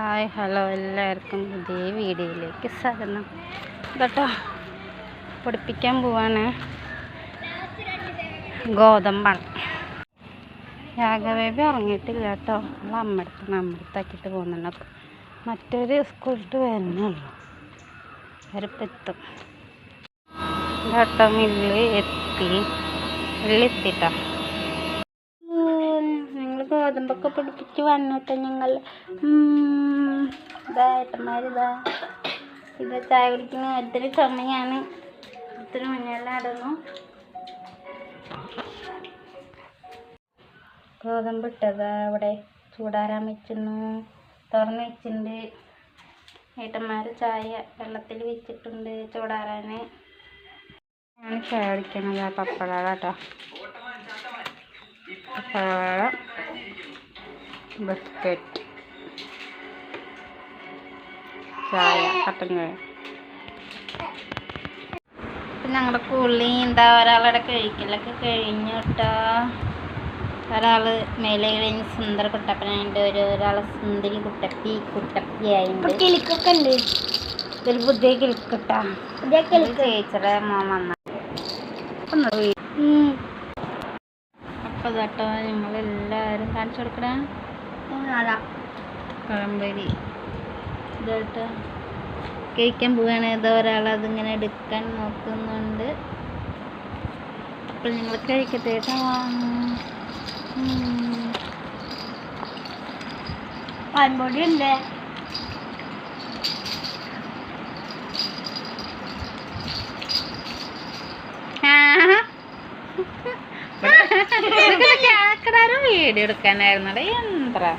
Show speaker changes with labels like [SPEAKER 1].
[SPEAKER 1] Hi hello എല്ലാവർക്കും പുതിയ വീഡിയോയിലേക്ക് സ്വാഗതം. കേട്ടോ പൊടിപ്പിക്കാൻ പോവാണ്. ഗോതമ്പാണ്. രാഘവേബി ഉറങ്ങിയിട്ടില്ല കേട്ടോ. അവൾ അമ്മടുത്ത് അമ്മടുത്താക്കിയിട്ട് പോകുന്നുണ്ട്. മറ്റൊരു സ്കൂളിട്ട് വരുന്നുള്ളൂ അവരിപ്പോൾ എത്തും കേട്ടോ മില്ല് എത്തി. മില്ലെത്തിട്ടോ ഗോതമ്പൊക്കെ പിടിപ്പിച്ച് വന്നിട്ട് ഞങ്ങൾ ഇതാ ഏട്ടന്മാരിതാ ഇത്. ചായ കുടിക്കുന്ന ഒത്തിരി ചുമയാണ് ഒത്തിരി മഞ്ഞളിടുന്നു ഗോതമ്പ് ഇട്ടതാ അവിടെ. ചൂടാറാൻ വെച്ചിരുന്നു. തുറന്ന് വെച്ചിട്ടുണ്ട്. ഏട്ടന്മാർ ചായ വെള്ളത്തിൽ വെച്ചിട്ടുണ്ട് ചൂടാറാൻ ഞാൻ ചായ കുടിക്കണത് പപ്പട കേട്ടോ. പപ്പട ബിസ്ക്കറ്റ്. ചായ കട്ടൻ ചായ. ഞങ്ങളുടെ കുളി എന്താ ഒരാളുടെ കഴിക്കലൊക്കെ കഴിഞ്ഞു കേട്ടോ ഒരാൾ മേലെ കഴിഞ്ഞ് സുന്ദര കുട്ടപ്പനായിട്ട് ഒരു ഒരാൾ സുന്ദരി കുട്ടപ്പി കുട്ടപ്പിയായിട്ട്
[SPEAKER 2] കിളിക്കൊക്കെ ഉണ്ട്
[SPEAKER 1] ഒരു പുതിയ കിളിക്കട്ടാ.
[SPEAKER 2] പുതിയ കിളിക്ക്.
[SPEAKER 1] ചേച്ചിയുടെ മോൻ വന്ന. അപ്പോൾ കേട്ടോ കാണിച്ചു കൊടുക്കണേ. പഴംപൊരി. ഇതായിട്ട് കഴിക്കാൻ പോവുകയാണ്. ഏതോ ഒരാൾ അതിങ്ങനെ എടുക്കാൻ നോക്കുന്നുണ്ട്. അപ്പോൾ നിങ്ങൾ കഴിക്കട്ടെ കേട്ടോ.
[SPEAKER 2] പാൻപൊടി ഉണ്ട്
[SPEAKER 1] വീഡിയോ എടുക്കാനായിരുന്നടേ. എന്താ